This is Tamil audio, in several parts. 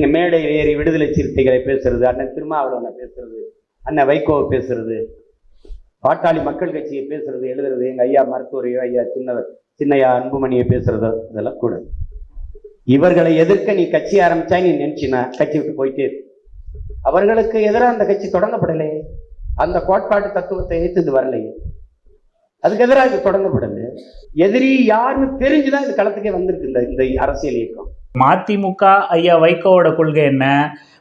நீங்க மேடை ஏறி விடுதலை சிறுத்தைகளை பேசுறது அண்ணன் திருமாவளவனை பேசுறது அண்ணன் வைகோவை பேசுறது பாட்டாளி மக்கள் கட்சியை பேசுறது எழுதுறது எங்க ஐயா மருத்துவரையோ ஐயா சின்னவர் சின்னையா அன்புமணியை பேசுறதோ இதெல்லாம் கூட. இவர்களை எதிர்க்க நீ கட்சி ஆரம்பிச்சா நீ நினைச்சினா கட்சி விட்டு போயிட்டே அவர்களுக்கு எதிராக அந்த கட்சி தொடங்கப்படலையே அந்த கோட்பாட்டு தத்துவத்தை ஏத்துது வரலையே. அதுக்கு எதிராக இது தொடங்கப்படல. எதிரி யாருன்னு தெரிஞ்சுதான் இந்த களத்துக்கே வந்திருக்கு இந்த இந்த அரசியல் இயக்கம். மதிமுக ஐயா வைகோவோட கொள்கை என்ன?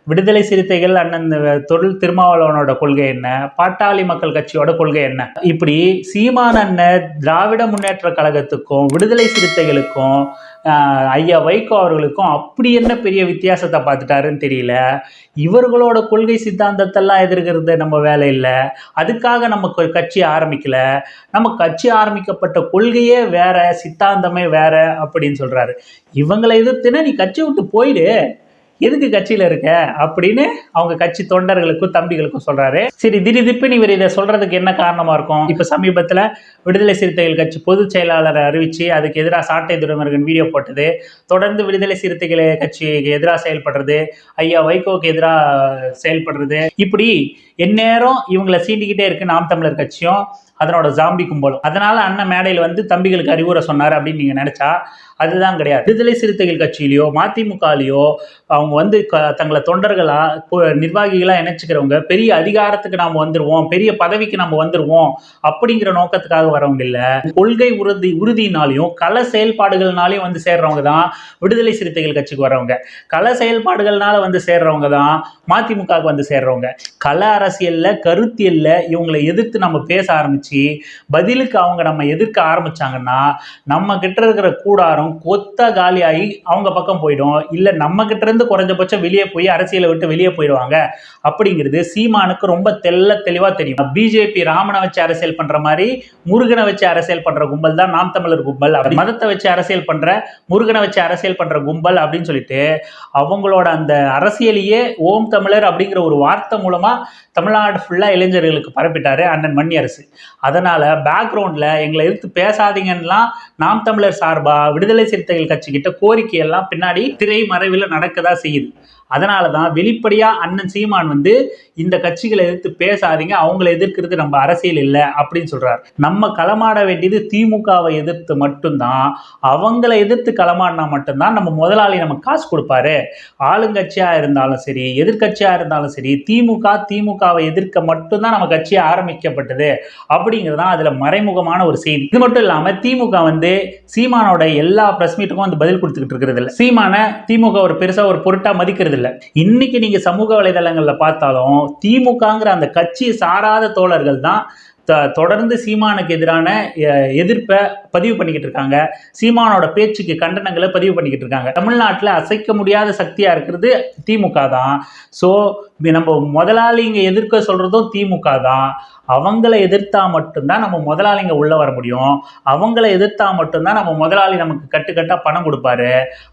விடுதலை சிறுத்தைகள் அண்ணன் தொழில் திருமாவளவனோட கொள்கை என்ன? பாட்டாளி மக்கள் கட்சியோட கொள்கை என்ன? இப்படி சீமான் அண்ணன் திராவிட முன்னேற்ற கழகத்துக்கும் விடுதலை சிறுத்தைகளுக்கும் ஐயா வைகோ அவர்களுக்கும் அப்படி என்ன பெரிய வித்தியாசத்தை பார்த்துட்டாருன்னு தெரியல. இவர்களோட கொள்கை சித்தாந்தத்தெல்லாம் எதிர்க்கிறது நம்ம வேலை இல்லை. அதுக்காக நம்ம கட்சி ஆரம்பிக்கல. நம்ம கட்சி ஆரம்பிக்கப்பட்ட கொள்கையே வேற சித்தாந்தமே வேற அப்படின்னு சொல்றாரு. இவங்களை எதிர்த்துனா நீ கட்சி விட்டு போயிடு. எதுக்கு கட்சியில இருக்க? அப்படின்னு அவங்க கட்சி தொண்டர்களுக்கும் தம்பிகளுக்கும் சொல்றாரு. சரி திடீர்னு இவர் இதை சொல்றதுக்கு என்ன காரணமா இருக்கும்? இப்ப சமீபத்துல விடுதலை சிறுத்தைகள் கட்சி பொதுச் செயலாளரை அறிவிச்சு அதுக்கு எதிராக சாட்டை துறைமுருகன் வீடியோ போட்டது தொடர்ந்து விடுதலை சிறுத்தைகள் கட்சிக்கு எதிராக செயல்படுறது ஐயா வைகோவுக்கு எதிராக செயல்படுறது இப்படி எந்நேரம் இவங்களை சீண்டிக்கிட்டே இருக்கு நாம் தமிழர் கட்சியும். அதனோட ஜாம்பி கும்பலும் அதனால அண்ணன் மேடையில் வந்து தம்பிகளுக்கு அறிவுரை சொன்னார் அப்படின்னு நீங்க நினைச்சா அதுதான் கிடையாது. விடுதலை சிறுத்தைகள் கட்சியிலையோ மதிமுகலையோ அவங்க வந்து க- தங்களை தொண்டர்களா நிர்வாகிகளாக நிர்வாகிகளா பெரிய அதிகாரத்துக்கு நாம் வந்துருவோம் பெரிய பதவிக்கு நம்ம வந்துருவோம் அப்படிங்கிற நோக்கத்துக்காக வரவங்க இல்லை. கொள்கை உறுதி உறுதியினாலையும் கள செயல்பாடுகள்னாலையும் வந்து சேர்றவங்க தான் விடுதலை சிறுத்தைகள் கட்சிக்கு வரவங்க கள செயல்பாடுகள்னால வந்து சேர்றவங்க தான் மதிமுகவுக்கு வந்து சேர்றவங்க. கள அரசியல்ல கருத்தியல்ல இவங்களை எதிர்த்து நம்ம பேச ஆரம்பிச்சு பதிலுக்கு அவங்க நம்ம எதிர்க்க ஆரம்பிச்சாங்கன்னா நம்ம கிட்ட இருக்கிற கூடாரம் கொத்த காலியாகி அவங்க பக்கம் போயிடும். இல்லை நம்ம கிட்ட இருந்து குறைஞ்சபட்சம் வெளியே போய் அரசியலை விட்டு வெளியே போயிடுவாங்க. அப்படிங்கிறது சீமானுக்கு ரொம்ப தெல்ல தெளிவாக தெரியும். பிஜேபி ராமனை வச்சு அரசியல் பண்ற மாதிரி முருகனை வச்சு அரசியல் பண்ற கும்பல் தான் நாம் தமிழர் கும்பல். அப்படி மதத்தை வச்சு அரசியல் பண்ற முருகனை வச்சு அரசியல் பண்ற கும்பல் அப்படின்னு சொல்லிட்டு அவங்களோட அந்த அரசியலையே ஓம் தமிழர் அப்படிங்கிற ஒரு வார்த்தை மூலமா தமிழ்நாடு ஃபுல்லா இளைஞர்களுக்கு பரப்பிட்டாரு அண்ணன் மண்ணியரசு. அதனால் பேக்ரவுண்டில் எங்களை எதிர்த்து பேசாதீங்கன்னா நாம் தமிழர் சார்பாக விடுதலை சிறுத்தைகள் கட்சிக்கிட்ட கோரிக்கையெல்லாம் கோரிக்கை எல்லாம் பின்னாடி திரை மறைவில் நடக்கதா செய்யுது. அதனால தான் வெளிப்படையாக அண்ணன் சீமான் வந்து இந்த கட்சிகளை எதிர்த்து பேசாதீங்க அவங்களை எதிர்க்கிறது நம்ம அரசியல் இல்லை அப்படின்னு சொல்கிறார் நம்ம களமாட வேண்டியது திமுகவை எதிர்த்து மட்டும்தான் அவங்கள எதிர்த்து களமாடினா மட்டும்தான் நம்ம முதலாளி நம்ம காசு கொடுப்பாரு. ஆளுங்கட்சியாக இருந்தாலும் சரி எதிர்கட்சியாக இருந்தாலும் சரி திமுக திமுகவை எதிர்க்க மட்டும்தான் நம்ம கட்சி ஆரம்பிக்கப்பட்டது அப்படிங்கிறது தான் அதில் மறைமுகமான ஒரு செய்தி. இது மட்டும் இல்லாமல் திமுக வந்து சீமானோட எல்லா பிரஸ் மீட்டுக்கும் வந்து பதில் கொடுத்துக்கிட்டு இருக்கிறது இல்லை. சீமான திமுக ஒரு பெருசாக ஒரு பொருட்டாக மதிக்கிறது இல்லை. இன்னைக்கு நீங்க சமூக வலைதளங்களில் பார்த்தாலும் திமுகங்கிற அந்த கட்சியை சாராத தோழர்கள் தான் த- தொடர்ந்து சீமானுக்கு எதிரான எதிர்ப்பை பதிவு பண்ணிக்கிட்டு இருக்காங்க. சீமானோட பேச்சுக்கு கண்டனங்களை பதிவு பண்ணிக்கிட்டு இருக்காங்க. தமிழ்நாட்டில் அசைக்க முடியாத சக்தியாக இருக்கிறது திமுக தான். ஸோ நம்ம முதலாளிங்க எதிர்க்க சொல்கிறதும் திமுக தான். அவங்கள எதிர்த்தா மட்டும்தான் நம்ம முதலாளிங்க உள்ளே வர முடியும். அவங்கள எதிர்த்தா மட்டும்தான் நம்ம முதலாளி நமக்கு கட்டுக்கட்டாக பணம் கொடுப்பாரு.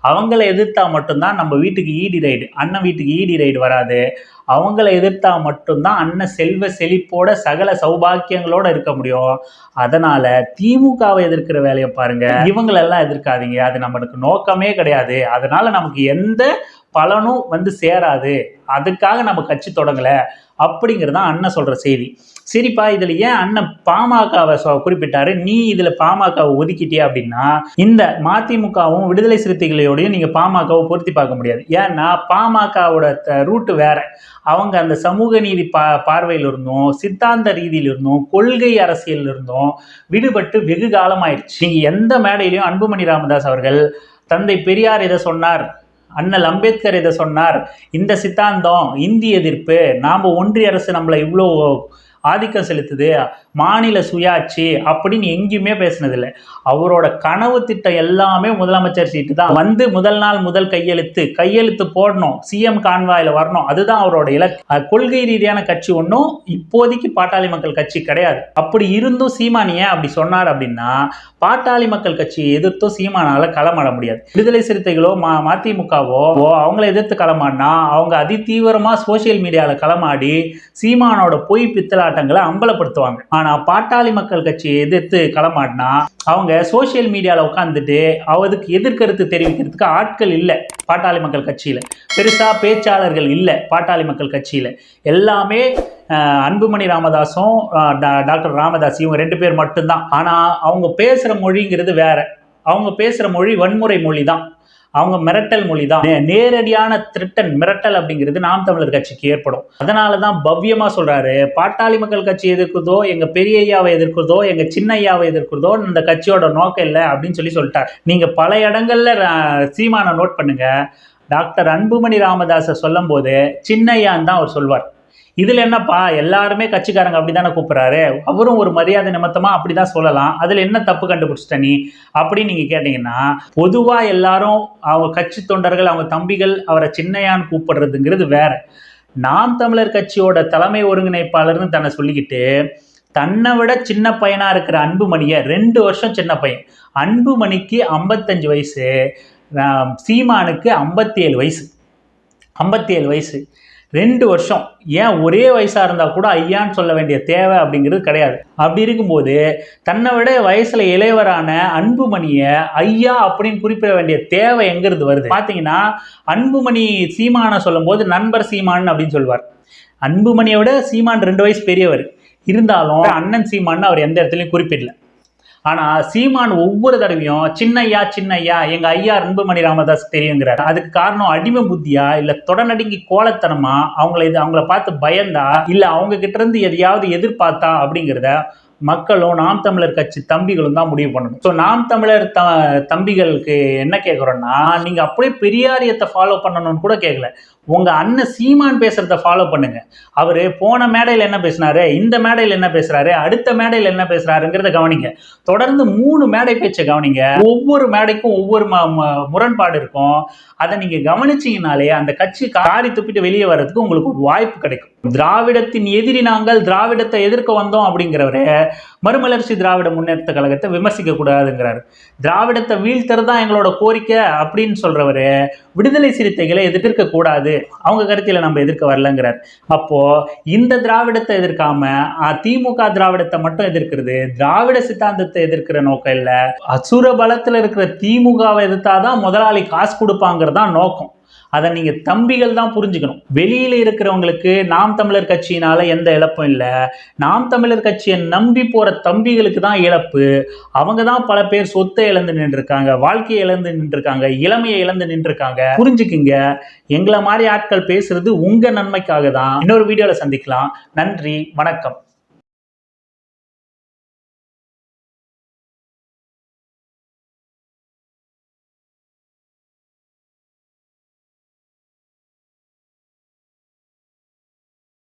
அவங்கள எதிர்த்தா மட்டும்தான் நம்ம வீட்டுக்கு ஈடி ரைடு அண்ணன் வீட்டுக்கு ஈடி ரைடு வராது. அவங்கள எதிர்த்தா மட்டும்தான் அண்ணன் செல்வ செழிப்போட சகல சௌபாக்கியங்களோட இருக்க முடியும். அதனால திமுகவை எதிர்க்கிற வேலையை பாருங்க. இவங்களெல்லாம் எதிர்க்காதீங்க. அது நம்மளுக்கு நோக்கமே கிடையாது. அதனால நமக்கு எந்த பலனும் வந்து சேராது. அதுக்காக நம்ம கட்சி தொடங்கலை. அப்படிங்கிறது தான் அண்ணன் சொல்கிற செய்தி. சரிப்பா இதில் ஏன் அண்ணன் பாமகவை குறிப்பிட்டாரு? நீ இதில் பாமகவை ஒதுக்கிட்டே அப்படின்னா இந்த மதிமுகவும் விடுதலை சிறுத்தைகளோடையும் நீங்கள் பாமகவை பொருத்தி பார்க்க முடியாது. ஏன்னா பாமகவோட ரூட்டு வேற. அவங்க அந்த சமூக நீதி பா பார்வையில் இருந்தும் சித்தாந்த ரீதியில் இருந்தும் கொள்கை அரசியலிருந்தும் விடுபட்டு வெகு காலமாயிடுச்சு நீங்கள் எந்த மேடையிலையும் அன்புமணி ராமதாஸ் அவர்கள் தந்தை பெரியார் இதை சொன்னார்? அண்ணல் அம்பேத்கர் இதை சொன்னார். இந்த சித்தாந்தம் இந்தி எதிர்ப்பு. நாம் ஒன்றிய அரசு நம்மளை இவ்வளோ ஆதிக்கம் செலுத்துது. மாநில சுயாட்சி அப்படின்னு எங்கேயுமே பேசினதில்லை. அவரோட கனவு திட்டம் எல்லாமே முதலமைச்சர் சீட்டு தான். வந்து முதல் நாள் முதல் கையெழுத்து கையெழுத்து போடணும். சிஎம் கான்வாயில் வரணும். அதுதான் அவரோட இலக்கு. கொள்கை ரீதியான கட்சி ஒன்றும் இப்போதைக்கு பாட்டாளி மக்கள் கட்சி கிடையாது. அப்படி இருந்தும் சீமான் ஏன் அப்படி சொன்னார் அப்படின்னா பாட்டாளி மக்கள் கட்சியை எதிர்த்தும் சீமானால களமாட முடியாது. விடுதலை சிறுத்தைகளோ மா மதிமுகவோ ஓ, அவங்கள எதிர்த்து களமாடினா அவங்க அதிதீவிரமா சோஷியல் மீடியாவில் களமாடி சீமானோட பொய் பித்தலாட்ட போராட்டங்களை அம்பலப்படுத்துவாங்க. ஆனா பாட்டாளி மக்கள் கட்சியை எதிர்த்து களமாடினா அவங்க சோஷியல் மீடியாவில் உட்காந்துட்டு அதுக்கு எதிர்கருத்து தெரிவிக்கிறதுக்கு ஆட்கள் இல்லை பாட்டாளி மக்கள் கட்சியில். பெருசா பேச்சாளர்கள் இல்லை பாட்டாளி மக்கள் கட்சியில். எல்லாமே அன்புமணி ராமதாஸும் டாக்டர் ராமதாஸ் இவங்க ரெண்டு பேர் மட்டும்தான். ஆனால் அவங்க பேசுகிற மொழிங்கிறது வேற. அவங்க பேசுகிற மொழி வன்முறை மொழி தான் அவங்க மிரட்டல் மொழி தான் நேரடியான திருட்டன் மிரட்டல் அப்படிங்கிறது நாம் தமிழர் கட்சிக்கு ஏற்படும். அதனால தான் பவ்யமாக சொல்கிறாரு பாட்டாளி மக்கள் கட்சி எதிர்க்குதோ எங்கள் பெரிய ஐயாவை எங்கள் எங்க சின்ன ஐயாவை இந்த கட்சியோட நோக்கம் இல்லை அப்படின்னு சொல்லி சொல்லிட்டார். நீங்கள் பல இடங்களில் சீமானை நோட் பண்ணுங்கள் டாக்டர் அன்புமணி ராமதாஸை சொல்லும்போது சின்னையான்னு தான் அவர் சொல்வார். இதில் என்னப்பா எல்லாருமே கட்சிக்காரங்க அப்படிதானே கூப்பிடுறாரு? அவரும் ஒரு மரியாதை நிமித்தமா அப்படிதான் சொல்லலாம். அதில் என்ன தப்பு கண்டுபிடிச்சிட்ட நீ? அப்படின்னு நீங்கள் கேட்டிங்கன்னா பொதுவாக எல்லாரும் அவங்க கட்சி தொண்டர்கள் அவங்க தம்பிகள் அவரை சின்னையான்னு கூப்பிடுறதுங்கிறது வேற. நாம் தமிழர் கட்சியோட தலைமை ஒருங்கிணைப்பாளர்னு தன்னை சொல்லிக்கிட்டு தன்னை விட சின்ன பையனாக இருக்கிற அன்புமணியை ரெண்டு வருஷம் சின்ன பையன். அன்புமணிக்கு ஐம்பத்தஞ்சு வயசு சீமானுக்கு ஐம்பத்தி ஏழு வயசு. ஐம்பத்தி ஏழு வயசு. ரெண்டு வருஷம். ஏன் ஒரே வயசாக இருந்தால் கூட ஐயான்னு சொல்ல வேண்டிய தேவை அப்படிங்கிறது கிடையாது. அப்படி இருக்கும்போது தன்னை விட வயசில் இளையவரான அன்புமணியை ஐயா அப்படின்னு குறிப்பிட வேண்டிய தேவை எங்கிறது வருது? பார்த்தீங்கன்னா அன்புமணி சீமானை சொல்லும்போது நண்பர் சீமான் அப்படின்னு சொல்லுவார். அன்புமணியை விட சீமான் ரெண்டு வயசு பெரியவர். இருந்தாலும் அண்ணன் சீமான்னு அவர் எந்த இடத்துலையும் குறிப்பிடல. ஆனா சீமான் ஒவ்வொரு தடவையும் சின்னையா சின்னையா எங்க ஐயா அன்புமணி ராமதாஸ் தெரியுங்கிறார். அதுக்கு காரணம் அடிமை புத்தியா இல்ல தொடநடுங்கி கோலத்தனமா? அவங்கள இது அவங்கள பார்த்து பயந்தா? இல்ல அவங்க கிட்ட இருந்து எதையாவது எதிர்பார்த்தா? அப்படிங்கிறத மக்களும் நாம் தமிழர் கட்சி தம்பிகளும் தான் முடிவு பண்ணணும். ஸோ நாம் தமிழர் த தம்பிகளுக்கு என்ன கேட்குறோன்னா நீங்கள் அப்படியே பெரியாரியத்தை ஃபாலோ பண்ணணும்னு கூட கேட்கல உங்கள் அண்ணன் சீமான் பேசுகிறத ஃபாலோ பண்ணுங்க. அவர் போன மேடையில் என்ன பேசினாரு? இந்த மேடையில் என்ன பேசுகிறாரு அடுத்த மேடையில் என்ன பேசுகிறாருங்கிறத கவனிங்க. தொடர்ந்து மூணு மேடை பேச்சை கவனிங்க. ஒவ்வொரு மேடைக்கும் ஒவ்வொரு ம- ம- முரண்பாடு இருக்கும். அதை நீங்கள் கவனிச்சிங்கனாலே அந்த கட்சி காரி துப்பிட்டு வெளியே வர்றதுக்கு உங்களுக்கு ஒரு வாய்ப்பு கிடைக்கும். திராவிடத்தின் எதிரி நாங்கள் திராவிடத்தை எதிர்க்க வந்தோம் அப்படிங்கிறவரு மறுமலர்ச்சி திராவிட முன்னேற்ற கழகத்தை விமர்சிக்க கூடாதுங்கிறாரு. திராவிடத்தை வீழ்த்துறது தான் எங்களோட கோரிக்கை அப்படின்னு சொல்றவரு விடுதலை சிறுத்தைகளை எதிர்க்க கூடாது. அவங்க கருத்தில நம்ம எதிர்க்க வரலங்கிறார். அப்போ இந்த திராவிடத்தை எதிர்க்காம திமுக திராவிடத்தை மட்டும் எதிர்க்கிறது திராவிட சித்தாந்தத்தை எதிர்க்கிற நோக்கம் இல்ல. அசுர பலத்துல இருக்கிற திமுகவை எதிர்த்தாதான் முதலாளி காசு கொடுப்பாங்கிறது தான் நோக்கம். அதை நீங்கள் தம்பிகள் தான் புரிஞ்சுக்கணும். வெளியில் இருக்கிறவங்களுக்கு நாம் தமிழர் கட்சியினால் எந்த இழப்பும் இல்லை. நாம் தமிழர் கட்சியை நம்பி போகிற தம்பிகளுக்கு தான் இழப்பு. அவங்க தான் பல பேர் சொத்தை இழந்து நின்றுருக்காங்க வாழ்க்கையை இழந்து நின்றுருக்காங்க இளமையை இழந்து நின்றுருக்காங்க. புரிஞ்சுக்குங்க. எங்களை மாதிரி ஆட்கள் பேசுறது உங்கள் நன்மைக்காக தான். இன்னொரு வீடியோவில் சந்திக்கலாம். நன்றி வணக்கம்.